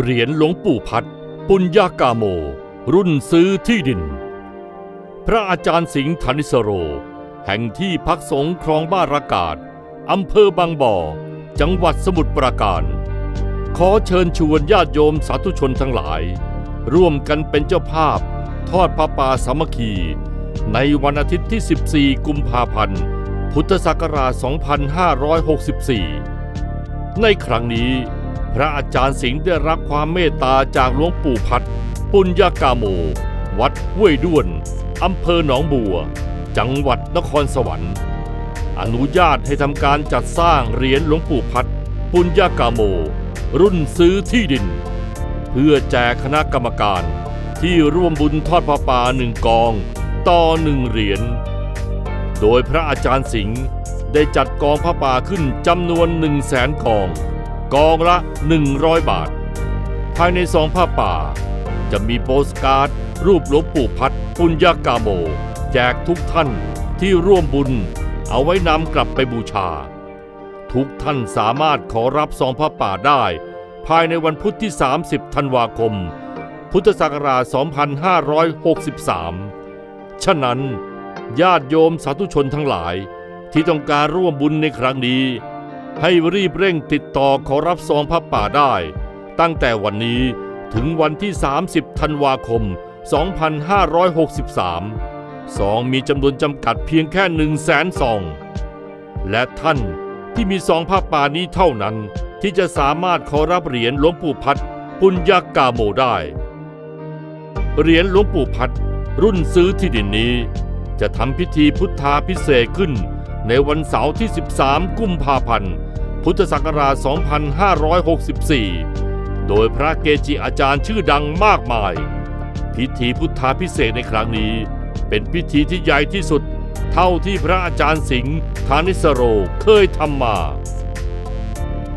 เหรียญหลวงปู่พัด ปุญญากาโม รุ่นซื้อที่ดิน พระอาจารย์สิงห์ธนิสโร แห่งที่พักสงฆ์ครองบ้านรากาศอำเภอบางบ่อ จังหวัดสมุทรปราการ ขอเชิญชวนญาติโยมสาธุชนทั้งหลาย ร่วมกันเป็นเจ้าภาพ ทอดพระป่าสามัคคี ในวันอาทิตย์ที่ 14 กุมภาพันธ์ พุทธศักราช 2564 ในครั้งนี้ พระอาจารย์สิงห์ได้รับความเมตตาจากหลวงปู่พัดปุญญากาโม วัดห้วยด้วนอำเภอหนองบัว จังหวัดนครสวรรค์ อนุญาตให้ทำการจัดสร้างเหรียญหลวงปู่พัดปุญญากาโม รุ่นซื้อที่ดิน เพื่อแจกคณะกรรมการที่ร่วมบุญทอดพระป่าหนึ่งกอง ต่อหนึ่งเหรียญ โดยพระอาจารย์สิงห์ได้จัดกองพระป่าขึ้นจำนวนหนึ่งแสนกอง กองละ 100 บาท ภายในซองผ้าป่า จะมีโปสการ์ด รูปหลวงปู่พัดปุญญากาโม แจกทุกท่านที่ร่วมบุญ เอาไว้นำกลับไปบูชา ทุกท่านสามารถขอรับซองผ้าป่าได้ ภายในวันพุธที่ 30 ธันวาคม พุทธศักราช 2563 ฉะนั้นญาติโยมสาธุชนทั้งหลายที่ต้องการร่วมบุญในครั้งนี้ ให้รีบเร่งติดต่อขอรับซองผ้าป่าได้ ตั้งแต่วันนี้ถึงวันที่ 30 ธันวาคม 2563 ซองมีจำนวนจำกัดเพียงแค่1 0 0 0 0แสนซอง และท่านที่มีซองผ้าป่านี้เท่านั้นที่จะสามารถขอรับเหรียญหลวงปู่พัดปุญญากาโมได้ เหรียญหลวงปู่พัดรุ่นซื้อที่ดินนี้ จะทำพิธีพุทธาพิเศษขึ้น ในวันเสาร์ที่ 13 กุมภาพันธ์ พุทธศักราช 2564 โดยพระเกจิอาจารย์ชื่อดังมากมาย พิธีพุทธาพิเศษในครั้งนี้ เป็นพิธีที่ใหญ่ที่สุด เท่าที่พระอาจารย์สิงห์ธานิสโรเคยทำมา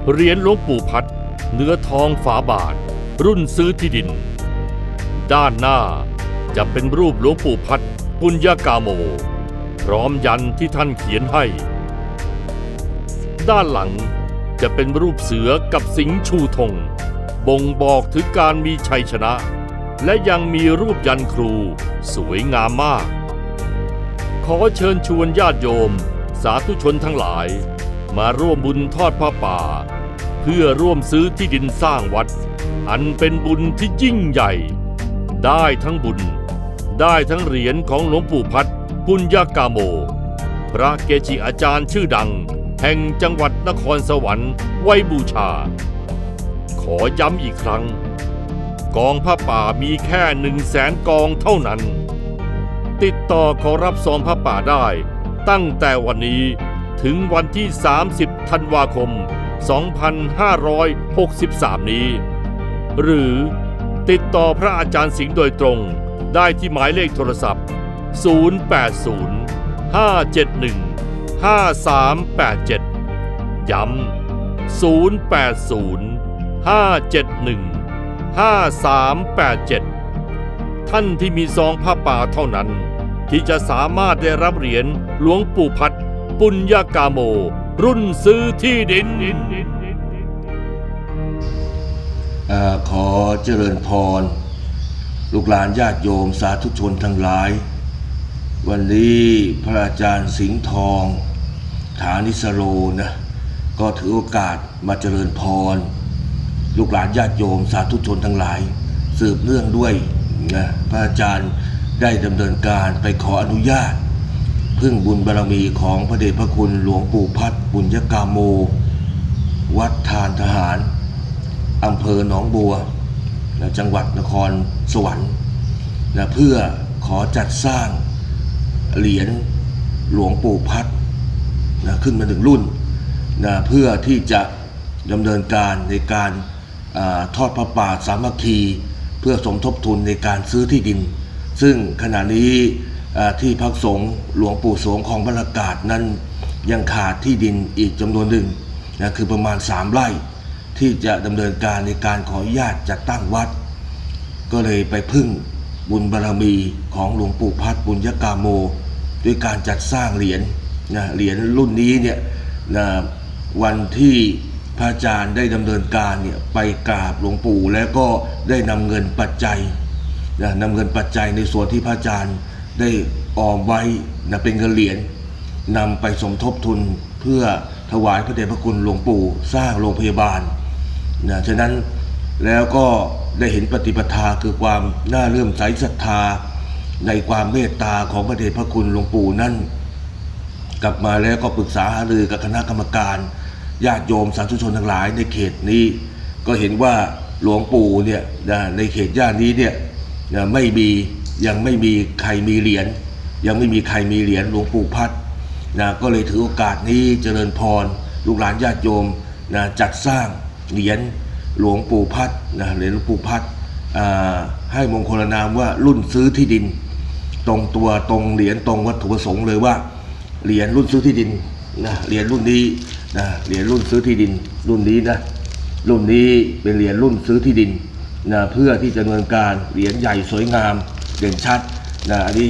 เหรียญหลวงปู่พัดเนื้อทองฝาบาท รุ่นซื้อที่ดิน ด้านหน้าจะเป็นรูปหลวงปู่พัดปุญญากาโม พร้อมยันที่ท่านเขียนให้ ด้านหลังจะเป็นรูปเสือกับสิงชูธง บ่งบอกถึงการมีชัยชนะ และยังมีรูปยันครูสวยงามมาก ขอเชิญชวนญาติโยม สาธุชนทั้งหลาย มาร่วมบุญทอดผ้าป่า เพื่อร่วมซื้อที่ดินสร้างวัด อันเป็นบุญที่ยิ่งใหญ่ ได้ทั้งบุญ ได้ทั้งเหรียญของหลวงปู่พัด ปุญญากาโม พระเกจิอาจารย์ชื่อดัง แห่งจังหวัดนครสวรรค์ไว้บูชา ขอย้ำอีกครั้ง กองผ้าป่ามีแค่หนึ่งแสนกองเท่านั้น ติดต่อขอรับซองผ้าป่าได้ ตั้งแต่วันนี้ถึงวันที่ 30 ธันวาคม 2563 นี้ หรือติดต่อพระอาจารย์สิงห์โดยตรงได้ที่หมายเลขโทรศัพท์ 080 571 5387 ย้ำ 080 571 5387 ท่านที่มีซองผ้าป่าเท่านั้น ที่จะสามารถได้รับเหรียญหลวงปู่พัดปุญญากาโม รุ่นซื้อที่ดินอขอเจริญพร ลูกหลานญาติโยมสาธุชนทั้งหลาย วันนี้พระอาจารย์สิงห์ทอง ฐานิสโรนะก็ถือโอกาสมาเจริญพร ลูกหลานญาติโยมสาธุชนทั้งหลาย สืบเนื่องด้วยนะพระอาจารย์ได้ดำเนินการไปขออนุญาต พึ่งบุญบารมีของพระเดชพระคุณหลวงปู่พัดบุญยกาโม วัดทานทหารอำเภอหนองบัวนะจังหวัดนครสวรรค์นะเพื่อขอจัดสร้าง เหรียญหลวงปู่พัดนะขึ้นมาหนึ่งรุ่นนะเพื่อที่จะดำเนินการในการอทอดพระป่าสามัคคี เพื่อสมทบทุนในการซื้อที่ดิน ซึ่งขณะนี้ที่พักสงฆ์หลวงปู่สงฆ์ของบรรยากาศนั้นยังขาดที่ดินอีกจำนวนหนึ่งนะคือประมาณ 3 ไร่ ที่จะดำเนินการในการขออนุญาตจัดตั้งวัด ก็เลยไปพึ่ง บุญบารรมีของหลวงปู่พัดบุญยกาโม ด้วยการจัดสร้างเหรียญนะเหรียญรุ่นนี้เนี่ยนะวันที่พระอาจารย์ได้ดำเนินการเนี่ยไปกราบหลวงปู่แล้วก็ได้นำเงินปัจจัยนะนำเงินปัจจัยในส่วนที่พระอาจารย์ได้ออมไว้นะเป็นเงินเหรียญนำไปสมทบทุนเพื่อถวายพระเดชพระคุณหลวงปู่สร้างโรงพยาบาลนะฉะนั้นแล้วก็ ได้เห็นปฏิปทาคือความน่าเลื่อมใสศรัทธา ในความเมตตาของพระเดชพระคุณหลวงปู่นั่น กลับมาแล้วก็ปรึกษาหารือกับคณะกรรมการญาติโยมสาธุชนทั้งหลายในเขตนี้ ก็เห็นว่าหลวงปู่เนี่ยในเขตย่านนี้เนี่ยไม่มียังไม่มีใครมีเหรียญยังไม่มีใครมีเหรียญหลวงปู่พัดนะก็เลยถือโอกาสนี้เจริญพรลูกหลานญาติโยมนะจัดสร้างเหรียญ หลวงปู่พัดนะเหรียญหลวงปู่พัดให้มงคลนามว่ารุ่นซื้อที่ดิน ตรงตัวตรงเหรียญตรงวัตถุประสงค์เลยว่าเหรียญรุ่นซื้อที่ดินนะเหรียญรุ่นนี้นะเหรียญรุ่นซื้อที่ดิน รุ่นนี้นะรุ่นนี้เป็นเหรียญรุ่นซื้อที่ดินนะเพื่อที่จะดำเนินการเหรียญใหญ่สวยงามเด่นชัดนะอันนี้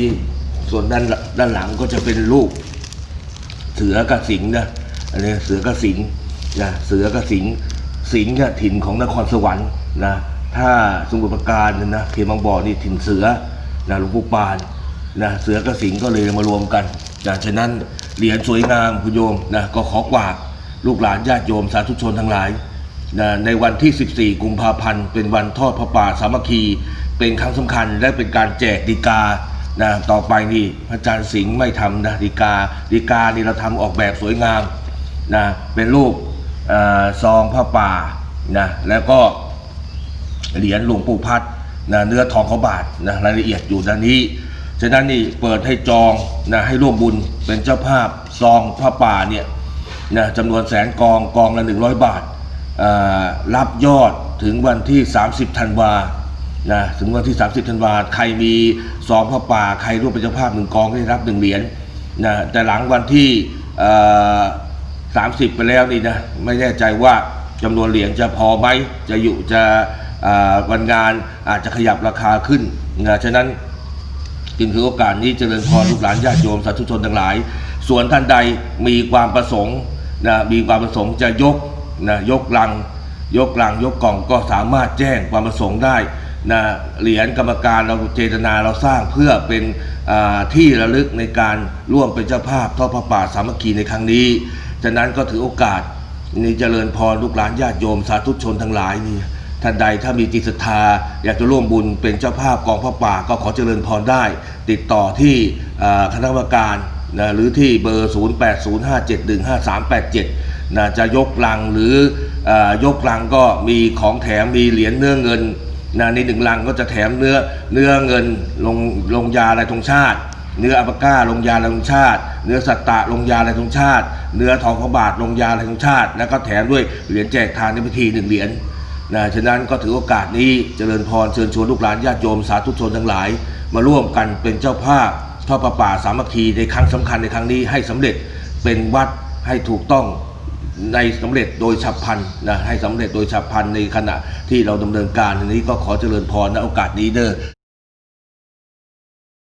ส่วนด้านด้านหลังก็จะเป็นรูปเสือกับสิงนะอันนี้เสือกับสิงนะเสือกับสิง สิงห์เนี่ยถิ่นของนครสวรรค์นะถ้าสมุทรปราการเนี่ยนะเขมบางบ่อนี่ถิ่นเสือนะหลวงปู่ปานนะเสือกับสิงห์ก็เลยมารวมกันนะฉะนั้นเหรียญสวยงามคุณโยมนะก็ขอกวากลูกหลานญาติโยมสาธุชนทั้งหลายนะในวันที่ 14 กุมภาพันธ์ เป็นวันทอดพระป่าสามัคคี เป็นครั้งสำคัญและเป็นการแจกดีกานะต่อไปนี่พระอาจารย์สิงห์ไม่ทำนะดีกาดีกานี่เราทำออกแบบสวยงามนะเป็นรูป ซองผ้าป่านะแล้วก็เหรียญหลวงปู่พัดนะเนื้อทองเขาบาทนะรายละเอียดอยู่ด้านนี้ฉะนั้นนี่เปิดให้จองนะให้ร่วมบุญเป็นเจ้าภาพซองผ้าป่าเนี่ยนะจำนวนแสนกองกองละ 100 บาทอ่ารับยอดถึงวันที่ 30ธันวานะถึงวันที่ 30ธันวาใครมีซองผ้าป่า ใครร่วมเป็นเจ้าภาพหนึ่งกองได้รับหนึ่งเหรียญนะแต่หลังวันที่ 30 ไปแล้วนี่นะไม่แน่ใจว่าจำนวนเหรียญจะพอไหมจะอยู่จะวันงานอาจจะขยับราคาขึ้นนะฉะนั้นจึงถือโอกาสนี้เจริญพรลูกหลานญาติโยมสาธุชนทั้งหลาย ส่วนท่านใดมีความประสงค์นะมีความประสงค์จะยกนะยกลัง ยกลังยกกล่องก็สามารถแจ้งความประสงค์ได้นะเหรียญกรรมการเราเจตนาเราสร้างเพื่อเป็นที่ระลึกในการร่วมเป็นเจ้าภาพทอดพระป่าสามัคคีในครั้งนี้ ฉะนั้นก็ถือโอกาสนี่เจริญพรลูกหลานญาติโยมสาธุชนทั้งหลายนี่ท่านใดถ้ามีจิตศรัทธา อยากจะร่วมบุญเป็นเจ้าภาพกองพระป่าก็ขอเจริญพรได้ ติดต่อที่คณะกรรมการนะหรือที่เบอร์ 0805715387นะจะยกลังหรืออยกลังก็มีของแถมมีเหรียญเนื้อเงินนะในหนึ่งลังก็จะแถมเนื้อเนื้อเงินลงลงยาลายธงชาติ เนื้ออัปก้าลงยาลายธงชาติ เนื้อสัตตะลงยาลายธงชาติ เนื้อทองพระบาทลงยาลายธงชาติ แล้วก็แถมด้วยเหรียญแจกทานในพิธีหนึ่งเหรียญนะฉะนั้นก็ถือโอกาสนี้เจริญพรเชิญชวนลูกหลานญาติโยมสาธุชนทั้งหลาย มาร่วมกันเป็นเจ้าภาพทอดประป่าสามัคคีในครั้งสำคัญในครั้งนี้ให้สำเร็จเป็นวัดให้ถูกต้องในสำเร็จโดยฉับพลันนะให้สำเร็จโดยฉับพลันในขณะที่เราดำเนินการนนี้ก็ขอเจริญพรในโอกาสนี้เด้อ